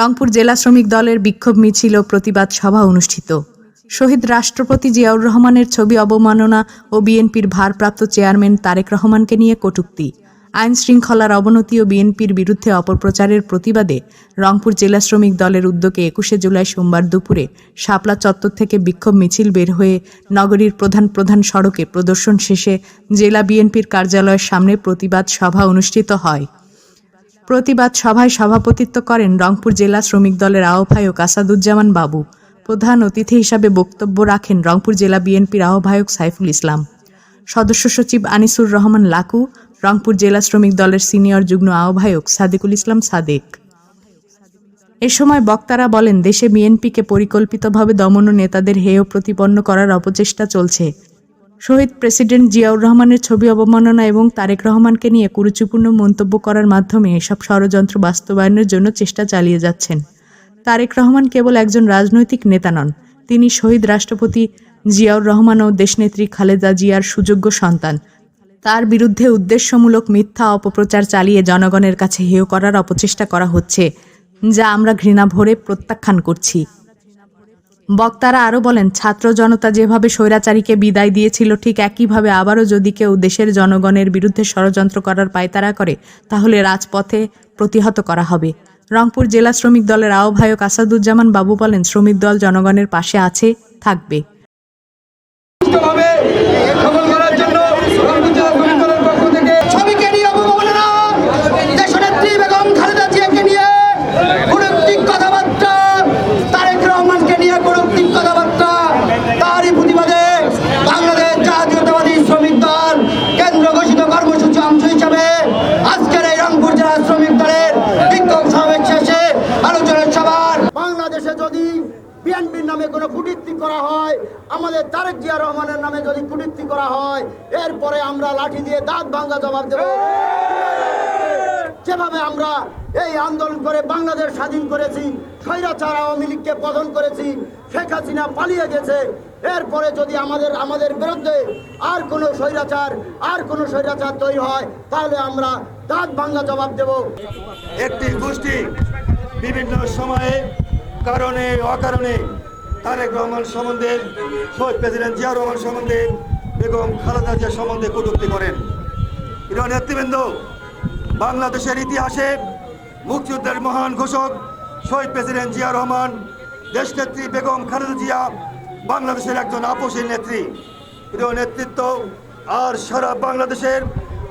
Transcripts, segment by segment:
রংপুর জেলা শ্রমিক দলের বিক্ষোভ মিছিল ও প্রতিবাদ সভা অনুষ্ঠিত। শহীদ রাষ্ট্রপতি জিয়াউর রহমানের ছবি অবমাননা ও বিএনপির ভারপ্রাপ্ত চেয়ারম্যান তারেক রহমানকে নিয়ে কটূক্তি। আইন শৃঙ্খলার অবনতি ও বিএনপির বিরুদ্ধে অপপ্রচারের প্রতিবাদে রংপুর জেলা শ্রমিক দলের উদ্যোগে একুশে জুলাই সোমবার দুপুরে শাপলা চত্বর থেকে বিক্ষোভ মিছিল বের হয়ে নগরীর প্রধান প্রধান সড়কে প্রদর্শন শেষে জেলা বিএনপির কার্যালয়ের সামনে প্রতিবাদ সভা অনুষ্ঠিত হয়। প্রতিবাদ সভায় সভাপতিত্ব করেন রংপুর জেলা শ্রমিক দলের আহ্বায়ক আসাদুজ্জামান বাবু। প্রধান অতিথি হিসাবে বক্তব্য রাখেন রংপুর জেলা বিএনপির আহ্বায়ক সাইফুল ইসলাম। সদস্য সচিব আনিসুর রহমান লাকু, রংপুর জেলা শ্রমিক দলের সিনিয়র যুগ্ম আহ্বায়ক সাদিকুল ইসলাম সাদেক। এ সময় বক্তারা বলেন, দেশে বিএনপিকে পরিকল্পিতভাবে দমন ও নেতাদের হেয় প্রতিপন্ন করার অপচেষ্টা চলছে। শহীদ প্রেসিডেন্ট জিয়াউর রহমানের ছবি অবমাননা এবং তারেক রহমানকে নিয়ে কুরুচিপূর্ণ মন্তব্য করার মাধ্যমে এসব ষড়যন্ত্র বাস্তবায়নের জন্য চেষ্টা চালিয়ে যাচ্ছেন। তারেক রহমান কেবল একজন রাজনৈতিক নেতা নন, তিনি শহীদ রাষ্ট্রপতি জিয়াউর রহমান ও দেশনেত্রী খালেদা জিয়ার সুযোগ্য সন্তান। তার বিরুদ্ধে উদ্দেশ্যমূলক মিথ্যা অপপ্রচার চালিয়ে জনগণের কাছে হেয় করার অপচেষ্টা করা হচ্ছে, যা আমরা ঘৃণা ভরে প্রত্যাখ্যান করছি। বক্তারা আরও বলেন, ছাত্র জনতা যেভাবে স্বৈরাচারীকে বিদায় দিয়েছিল, ঠিক একইভাবে আবারও যদি কেউ দেশের জনগণের বিরুদ্ধে ষড়যন্ত্র করার পায়তারা করে, তাহলে রাজপথে প্রতিহত করা হবে। রংপুর জেলা শ্রমিক দলের আহ্বায়ক আসাদুজ্জামান বাবু বলেন, শ্রমিক দল জনগণের পাশে আছে, থাকবে সুষ্ঠুভাবে সফল করার জন্য রংপুর জেলা শ্রমিক দলের পক্ষ থেকে ছবিকে নিয়ে অবমাননা দেশনেত্রী বেগম খালেদা জিয়াকে নিয়ে কূটনৈতিক কথাবার্তা তারেক রহমানকে নিয়ে কূটনৈতিক কথাবার্তা তারই প্রতিবাদে বাংলাদেশ জাতীয়তাবাদী শ্রমিক দল কেন্দ্র ঘোষিত কর্মসূচি অংশ হিসাবে আজকের এই রংপুর জেলা শ্রমিক দলের বিক্ষোভ সমাবেশ শেষে আলোচনা সভার বাংলাদেশে যদি বিএনপির নামে কোনো কুটীর্তি করা হয়, আমাদের তারেক জিয়া রহমানের নামে যদি কুটীর্তি করা হয়, এরপরে আমরা লাঠি দিয়ে দাঁত ভাঙ্গা জবাব দেব। যেভাবে আমরা এই আন্দোলন করে বাংলাদেশ স্বাধীন করেছি, স্বৈরাচার আওয়ামী লীগকে পতন করেছি, শেখ হাসিনা পালিয়ে গেছে, এরপরে যদি আমাদের আমাদের বিরুদ্ধে আর কোনো স্বৈরাচার, আর কোনো স্বৈরাচার তৈরি হয়, তাহলে আমরা দাঁত ভাঙ্গা জবাব দেব। একটি গোষ্ঠী বিভিন্ন সময়ে কারণে, অকারণে তারেক রহমান সম্বন্ধে, শহীদ প্রেসিডেন্ট জিয়া রহমান সম্বন্ধে, বেগম খালেদা জিয়া সম্বন্ধে কটূক্তি করেন। প্রিয় নেতৃবৃন্দ, বাংলাদেশের ইতিহাসে মুক্তিযুদ্ধের মহান ঘোষক শহীদ প্রেসিডেন্ট জিয়া রহমান, দেশনেত্রী বেগম খালেদা জিয়া, বাংলাদেশের একজন আপসী নেত্রী। প্রিয় নেতৃত্ব, আর সারা বাংলাদেশের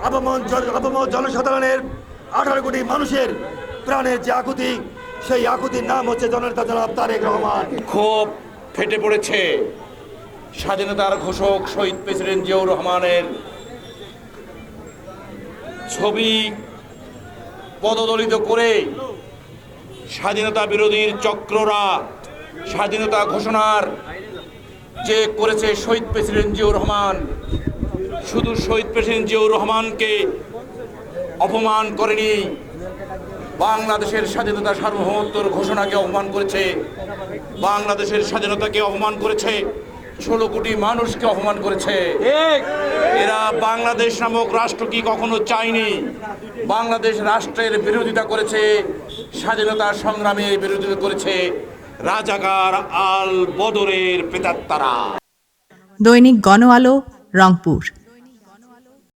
আবমন আবমন জনসাধারণের আঠারো কোটি মানুষের প্রাণের যে আকুতি সেই আকুতির নাম হচ্ছে জননেতা জনাব তারেক রহমান। ক্ষোভ ফেটে পড়েছে। স্বাধীনতার ঘোষক শহীদ প্রেসিডেন্ট জিয়াউর রহমানের ছবি পদদলিত করে স্বাধীনতা বিরোধীর চক্ররা স্বাধীনতা ঘোষণার যে করেছে শহীদ প্রেসিডেন্ট জিয়াউর রহমান, শুধু শহীদ প্রেসিডেন্ট জিয়াউর রহমানকে অপমান করেনি বাংলাদেশের স্বাধীনতা সার্বভৌমত্বর ঘোষণাকে অপমান করেছে। বাংলাদেশের স্বাধীনতাকে অপমান করেছে। ষোলো কোটি মানুষকে অপমান করেছে। এরা বাংলাদেশ নামক রাষ্ট্র কি কখনো চায়নি? বাংলাদেশ রাষ্ট্রের বিরোধিতা করেছে স্বাধীনতা সংগ্রামের বিরোধিতা করেছে রাজাকার আল বদরের প্রেতাত্মারা দৈনিক গণ আলো রংপুর।